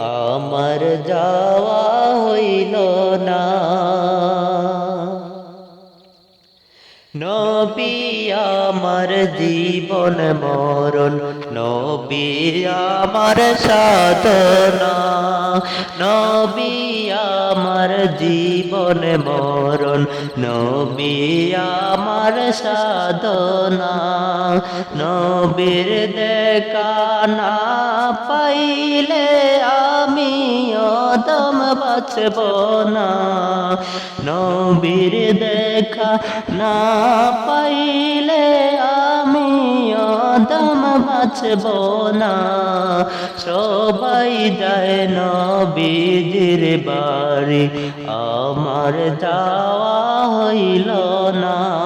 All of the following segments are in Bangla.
আমার যাওয়া হইল না। নবী আমার জীবন মরণ, নবী আমার সাধনা। নবী আমার জীবন মরণ, নবী আমার সাধনা। নবীর দেখা না পাইলে আমি অদম বাঁচব না। নবীর দেখা না পাইলে আমি অদম বাঁচব না। সবাই যায় নবীজির বাড়ি। আমার যাওয়া হইল না।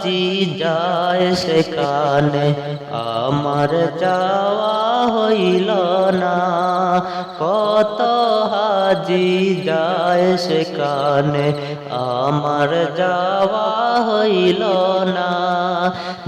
হাজি যায় সেখানে, আমার যাওয়া হইল না। কত হাজি যায় সেখানে, আমার যাওয়া হইল না।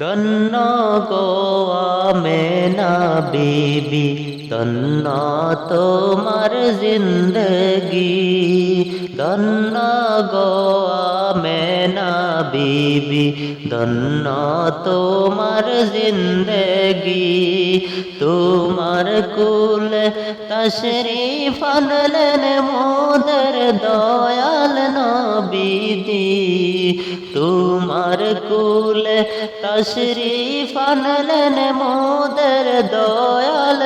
ধন্য গোয়া মেনা বিবি ধন্য তোমার জিন্দগি। ধন্য গোয়া মেনা বিবি ধন্য তোমার জিন্দগি। তোমার কুল তশরিফ আনলেন মোদের দয়াল নবীদি। তোমার কুল তশরিফ আনলেন মোদের দয়াল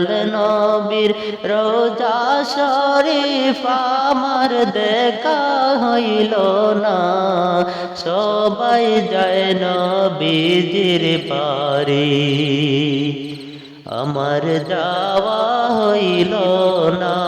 দয়াল নবীর রোজা শরীফ আমার দেখা হইল না। সবাই যায় নবীজির পারি আমার যাওয়া হইল না।